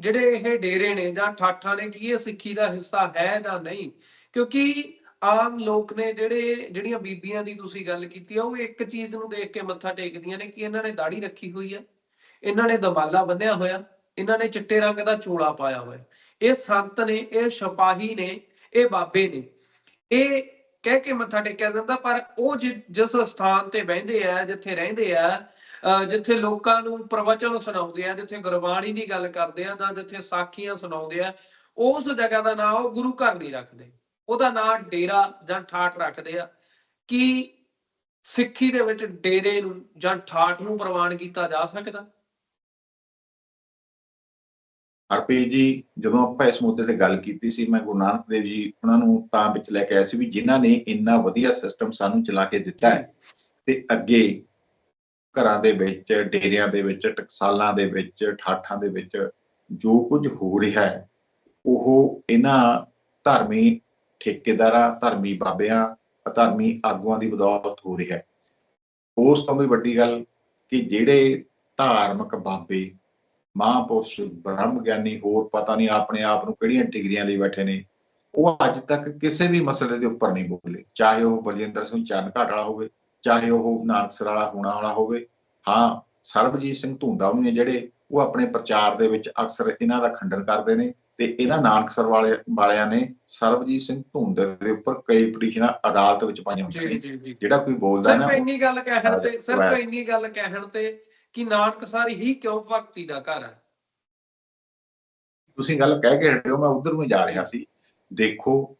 ਜਿਹੜੇ ਇਹ ਡੇਰੇ ਨੇ ਜਾਂ ਠਾਠਾਂ ਨੇ, ਕੀ ਇਹ ਸਿੱਖੀ ਦਾ ਹਿੱਸਾ ਹੈ ਜਾਂ ਨਹੀਂ? ਕਿਉਂਕਿ ਆਮ ਲੋਕ ਨੇ ਜਿਹੜੇ, ਜਿਹੜੀਆਂ ਬੀਬੀਆਂ ਦੀ ਤੁਸੀਂ ਗੱਲ ਕੀਤੀ ਆ, ਉਹ ਇੱਕ ਚੀਜ਼ ਨੂੰ ਦੇਖ ਕੇ ਮੱਥਾ ਟੇਕਦੀਆਂ ਨੇ ਕਿ ਇਹਨਾਂ ਨੇ ਦਾੜੀ ਰੱਖੀ ਹੋਈ ਆ, ਇਹਨਾਂ ਨੇ ਦਮਾਲਾ ਬੰਨਿਆ ਹੋਇਆ, ਇਹਨਾਂ ਨੇ ਚਿੱਟੇ ਰੰਗ ਦਾ ਚੋਲਾ ਪਾਇਆ ਹੋਇਆ। ਇਹ ਸੰਤ ਨੇ, ਇਹ ਸਿਪਾਹੀ ਨੇ, ਇਹ ਬਾਬੇ ਨੇ। ਇਹ ਕਹਿ ਕੇ ਮੱਥਾ ਟੇਕਿਆ ਜਾਂਦਾ, ਪਰ ਉਹ ਜਿ- ਜਿਸ ਸਥਾਨ ਤੇ ਬਹਿੰਦੇ ਆ, ਜਿੱਥੇ ਰਹਿੰਦੇ ਆ ਜਿੱਥੇ ਲੋਕਾਂ ਨੂੰ ਪ੍ਰਵਚਨ ਸੁਣਾਉਂਦੇ ਆ, ਜਿੱਥੇ ਗੁਰਬਾਣੀ ਦੀ ਗੱਲ ਕਰਦੇ ਆ ਜਾਂ ਜਿੱਥੇ ਸਾਖੀਆਂ ਸੁਣਾਉਂਦੇ ਆ, ਉਸ ਜਗ੍ਹਾ ਦਾ ਨਾਮ ਉਹ ਗੁਰੂ ਘਰ ਨਹੀਂ ਰੱਖਦੇ। ਉਹਦਾ ਨਾਮ ਡੇਰਾ ਜਾਂ ਠਾਠ ਰੱਖਦੇ ਆ। ਕਿ ਸਿੱਖੀ ਦੇ ਵਿੱਚ ਡੇਰੇ ਨੂੰ ਜਾਂ ਠਾਠ ਨੂੰ ਪ੍ਰਵਾਨ ਕੀਤਾ ਜਾ ਸਕਦਾ? ਹਰਪ੍ਰੀਤ ਜੀ, ਜਦੋਂ ਆਪਾਂ ਇਸ ਮੁੱਦੇ ਤੇ ਗੱਲ ਕੀਤੀ ਸੀ, ਮੈਂ ਗੁਰੂ ਨਾਨਕ ਦੇਵ ਜੀ ਉਹਨਾਂ ਨੂੰ ਤਾਂ ਵਿੱਚ ਲੈ ਕੇ ਆਇਆ ਸੀ ਵੀ ਜਿਨ੍ਹਾਂ ਨੇ ਇੰਨਾ ਵਧੀਆ ਸਿਸਟਮ ਸਾਨੂੰ ਚਲਾ ਕੇ ਦਿੱਤਾ ਹੈ, ਤੇ ਅੱਗੇ ਘਰਾਂ ਦੇ ਵਿੱਚ, ਡੇਰਿਆਂ ਦੇ ਵਿੱਚ, ਟਕਸਾਲਾਂ ਦੇ ਵਿੱਚ, ਠਾਠਾਂ ਦੇ ਵਿੱਚ ਜੋ ਕੁਝ ਹੋ ਰਿਹਾ ਹੈ, ਉਹ ਇਹਨਾਂ ਧਰਮੀ ਠੇਕੇਦਾਰਾਂ, ਧਰਮੀ ਬਾਬਿਆਂ, ਧਰਮੀ ਆਗੂਆਂ ਦੀ ਬਦੌਲਤ ਹੋ ਰਿਹਾ ਹੈ। ਉਸ ਤੋਂ ਵੀ ਵੱਡੀ ਗੱਲ ਕਿ ਜਿਹੜੇ ਧਾਰਮਿਕ ਬਾਬੇ, ਮਹਾਂਪੁਰਸ਼, ਬ੍ਰਹਮ ਗਿਆਨੀ, ਹੋਰ ਪਤਾ ਨਹੀਂ ਆਪਣੇ ਆਪ ਨੂੰ ਕਿਹੜੀਆਂ ਡਿਗਰੀਆਂ ਲਈ ਬੈਠੇ ਨੇ, ਉਹ ਅੱਜ ਤੱਕ ਕਿਸੇ ਵੀ ਮਸਲੇ ਦੇ ਉੱਪਰ ਨਹੀਂ ਬੋਲੇ। ਚਾਹੇ ਉਹ ਬਲਜਿੰਦਰ ਸਿੰਘ ਚੰਨ ਘਾਟ ਵਾਲਾ ਹੋਵੇ ਚਾਹੇ ਉਹ ਨਾਨਕਸਰ ਵਾਲਾ ਹੋਣਾ ਵਾਲਾ ਹੋਵੇ। ਹਾਂ ਸਰਬਜੀਤ ਸਿੰਘ ਧੁੰਦਾ ਵੀ ਨੇ ਜਿਹੜੇ ਉਹ ਆਪਣੇ ਪ੍ਰਚਾਰ ਦੇ ਵਿੱਚ ਅਕਸਰ ਇਹਨਾਂ ਦਾ ਖੰਡਨ ਕਰਦੇ ਨੇ ਤੇ ਇਹਨਾਂ ਨਾਨਕਸਰ ਵਾਲੇ ਵਾਲਿਆਂ ਨੇ ਸਰਬਜੀਤ ਸਿੰਘ ਧੁੰਦੇ ਦੇ ਉੱਪਰ ਕਈ ਪਟੀਸ਼ਨਾਂ ਅਦਾਲਤ ਵਿੱਚ ਪਾਈਆਂ ਹੋਈਆਂ ਜੀ ਨੇ। ਜਿਹੜਾ ਕੋਈ ਬੋਲਦਾ ਨਾ ਸਿਰਫ ਇੰਨੀ ਗੱਲ ਕਹਿਣ ਤੇ ਸਿਰਫ. ਇੰਨੀ ਗੱਲ ਕਹਿਣ ਤੇ ਕਿ ਨਾਨਕਸਰ ਹੀ ਕਿਉਂ ਭਗਤੀ ਦਾ ਘਰ ਹੈ? ਤੁਸੀਂ ਗੱਲ ਕਹਿ ਕੇ ਹਟਿਓ ਮੈਂ ਉਧਰ ਨੂੰ ਹੀ ਜਾ ਰਿਹਾ ਸੀ। ਦੇਖੋ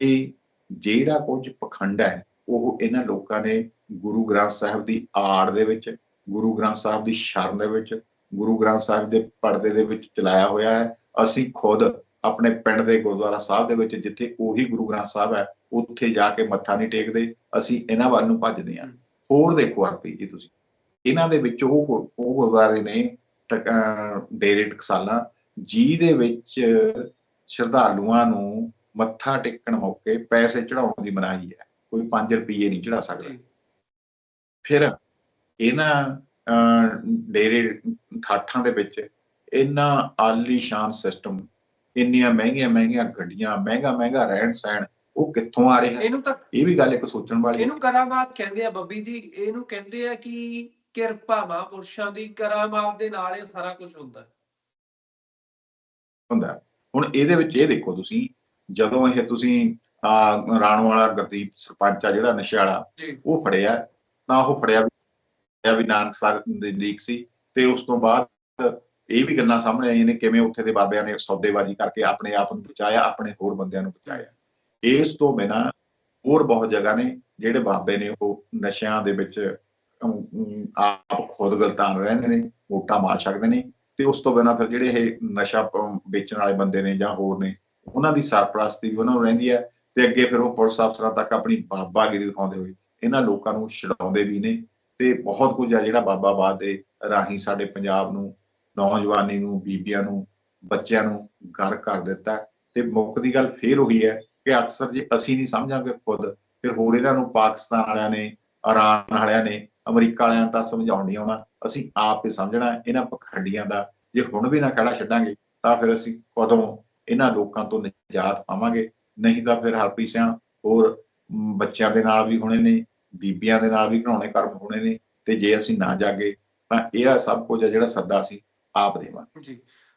ਇਹ ਜਿਹੜਾ ਕੁਝ ਪਖੰਡ ਹੈ ਉਹ ਇਹਨਾਂ ਲੋਕਾਂ ਨੇ ਗੁਰੂ ਗ੍ਰੰਥ ਸਾਹਿਬ ਦੀ ਆੜ ਦੇ ਵਿੱਚ, ਗੁਰੂ ਗ੍ਰੰਥ ਸਾਹਿਬ ਦੀ ਸ਼ਰਨ ਦੇ ਵਿੱਚ, ਗੁਰੂ ਗ੍ਰੰਥ ਸਾਹਿਬ ਦੇ ਪਰਦੇ ਦੇ ਵਿੱਚ ਚਲਾਇਆ ਹੋਇਆ ਹੈ। ਅਸੀਂ ਖੁਦ ਆਪਣੇ ਪਿੰਡ ਦੇ ਗੁਰਦੁਆਰਾ ਸਾਹਿਬ ਦੇ ਵਿੱਚ ਜਿੱਥੇ ਉਹੀ ਗੁਰੂ ਗ੍ਰੰਥ ਸਾਹਿਬ ਹੈ, ਉੱਥੇ ਜਾ ਕੇ ਮੱਥਾ ਨਹੀਂ ਟੇਕਦੇ। ਅਸੀਂ ਇਹਨਾਂ ਵੱਲ ਨੂੰ ਭੱਜਦੇ ਹਾਂ। ਹੋਰ ਦੇਖੋ ਹਰਪ੍ਰੀਤ ਜੀ ਤੁਸੀਂ। ਇਹਨਾਂ ਦੇ ਵਿੱਚ ਉਹ ਉਹ ਗੁਰਦੁਆਰੇ ਨੇ ਟਕ- ਅਹ, ਡੇਰੇ ਟਕਸਾਲਾਂ, ਜਿਹਦੇ ਵਿੱਚ ਸ਼ਰਧਾਲੂਆਂ ਨੂੰ ਮੱਥਾ ਟੇਕਣ ਮੌਕੇ ਪੈਸੇ ਚੜਾਉਣ ਦੀ ਮਨਾਹੀ ਹੈ। ਕੋਈ 5 ਰੁਪਏ ਨਹੀਂ ਚੜਾ ਸਕਦਾ ਫਿਰ ਇਹਨਾਂ ਡੇਰੇ ਠਾਠਾਂ ਦੇ ਵਿੱਚ ਇੰਨਾ ਆਲੀਸ਼ਾਨ ਸਿਸਟਮ ਇੰਨੀਆਂ ਮਹਿੰਗੀਆਂ ਮਹਿੰਗੀਆਂ ਗੱਡੀਆਂ ਮਹਿੰਗਾ ਮਹਿੰਗਾ ਰਹਿਣ ਸਹਿਣ ਉਹ ਕਿੱਥੋਂ ਆ ਰਿਹਾ ਇਹਨੂੰ ਤਾਂ ਇਹ ਵੀ ਗੱਲ ਇੱਕ ਸੋਚਣ ਵਾਲੀ ਇਹਨੂੰ ਕਰਾਮਾਤ ਕਹਿੰਦੇ ਆ ਬੱਬੀ ਜੀ ਇਹਨੂੰ ਕਹਿੰਦੇ ਆ ਕਿ ਕਿਰਪਾ ਮਹਾਂਪੁਰਸ਼ਾਂ ਦੀ ਕਰਾਮਾਤ ਦੇ ਨਾਲ ਇਹ ਸਾਰਾ ਕੁਝ ਹੁੰਦਾ। ਹੁੰਦਾ। ਹੁਣ ਇਹਦੇ ਵਿੱਚ ਇਹ ਦੇਖੋ ਤੁਸੀਂ ਜਦੋਂ ਇਹ ਤੁਸੀਂ ਰਾਣੋ ਵਾਲਾ ਗੁਰਦੀਪ ਸਰਪੰਚ ਆ ਜਿਹੜਾ ਨਸ਼ੇ ਵਾਲਾ ਉਹ ਫੜਿਆ। ਤਾਂ ਉਹ ਫੜਿਆ ਵੀ ਵੀ ਨਾਨਕਸਰ ਦੇ ਲੀਕ ਸੀ ਤੇ ਉਸ ਤੋਂ ਬਾਅਦ ਇਹ ਵੀ ਗੱਲਾਂ ਸਾਹਮਣੇ ਆਈਆਂ ਨੇ ਕਿਵੇਂ ਉੱਥੇ ਦੇ ਬਾਬਿਆਂ ਨੇ ਸੌਦੇਬਾਜ਼ੀ ਕਰਕੇ ਆਪਣੇ ਆਪ ਨੂੰ ਬਚਾਇਆ ਆਪਣੇ ਹੋਰ ਬੰਦਿਆਂ ਨੂੰ ਬਚਾਇਆ। ਇਸ ਤੋਂ ਬਿਨਾਂ ਹੋਰ ਬਹੁਤ ਜਗ੍ਹਾ ਨੇ ਜਿਹੜੇ ਬਾਬੇ ਨੇ ਉਹ ਨਸ਼ਿਆਂ ਦੇ ਵਿੱਚ ਆਪ ਖੁਦ ਗਲਤਾਨ ਰਹਿੰਦੇ ਨੇ ਵੋਟਾਂ ਮਾਰ ਸਕਦੇ ਨੇ ਤੇ ਉਸ ਤੋਂ ਬਿਨਾਂ ਫਿਰ ਜਿਹੜੇ ਇਹ ਨਸ਼ਾ ਵੇਚਣ ਵਾਲੇ ਬੰਦੇ ਨੇ ਜਾਂ ਹੋਰ ਨੇ ਉਹਨਾਂ ਦੀ ਸਰਪ੍ਰਸਤੀ ਵੀ ਉਹਨਾਂ ਨੂੰ ਰਹਿੰਦੀ ਹੈ। ਤੇ ਅੱਗੇ ਫਿਰ ਉਹ ਪੁਲਿਸ ਅਫਸਰਾਂ ਤੱਕ ਆਪਣੀ ਬਾਬਾਗਿਰੀ ਦਿਖਾਉਂਦੇ ਹੋਏ ਇਹਨਾਂ ਲੋਕਾਂ ਨੂੰ ਛਡਾਉਂਦੇ ਵੀ ਨੇ ਤੇ ਬਹੁਤ ਕੁਝ ਆ ਜਿਹੜਾ ਬਾਬਾਬਾਦ ਦੇ ਰਾਹੀਂ ਸਾਡੇ ਪੰਜਾਬ ਨੂੰ, ਨੌਜਵਾਨੀ ਨੂੰ, ਬੀਬੀਆਂ ਨੂੰ, ਬੱਚਿਆਂ ਨੂੰ ਗਰ ਕਰ ਦਿੱਤਾ ਤੇ ਮੁੱਖ ਦੀ ਗੱਲ ਫੇਰ ਉਹੀ ਹੈ ਕਿ ਅਕਸਰ ਜੇ ਅਸੀਂ ਨਹੀਂ ਸਮਝਾਂਗੇ ਖੁਦ, ਫਿਰ ਹੋਰ ਇਹਨਾਂ ਨੂੰ ਪਾਕਿਸਤਾਨ ਵਾਲਿਆਂ ਨੇ, ਇਰਾਨ ਵਾਲਿਆਂ ਨੇ, ਅਮਰੀਕਾ ਵਾਲਿਆਂ ਤਾਂ ਸਮਝਾਉਣ ਨਹੀਂ ਆਉਣਾ। ਅਸੀਂ ਆਪ ਹੀ ਸਮਝਣਾ ਇਹਨਾਂ ਪਖੰਡੀਆਂ ਦਾ ਜੇ ਹੁਣ ਵੀ ਨਾ ਖੜਾ ਛੱਡਾਂਗੇ ਤਾਂ ਫਿਰ ਅਸੀਂ ਕਦੋਂ ਇਹਨਾਂ ਲੋਕਾਂ ਤੋਂ ਨਿਜਾਤ ਪਾਵਾਂਗੇ? ਨਹੀਂ ਤਾਂ ਫਿਰ ਹਰਪ੍ਰੀਤ ਸਿੰਘ ਹੋਰ ਬੱਚਿਆਂ ਦੇ ਨਾਲ ਵੀ ਹੋਣੇ ਨੇ, ਬੀਬੀਆਂ ਦੇ ਨਾਲ ਵੀ ਘਰਾਉਣੇ ਕਰਮ ਹੋਣੇ ਨੇ ਤੇ ਜੇ ਅਸੀਂ ਨਾ ਜਾਗੇ ਤਾਂ ਇਹ ਸਭ ਕੁਝ ਜਿਹੜਾ ਸੱਦਾ ਅਸੀਂ ਆਪ ਦੇਵਾਂਗੇ। ਜੀ।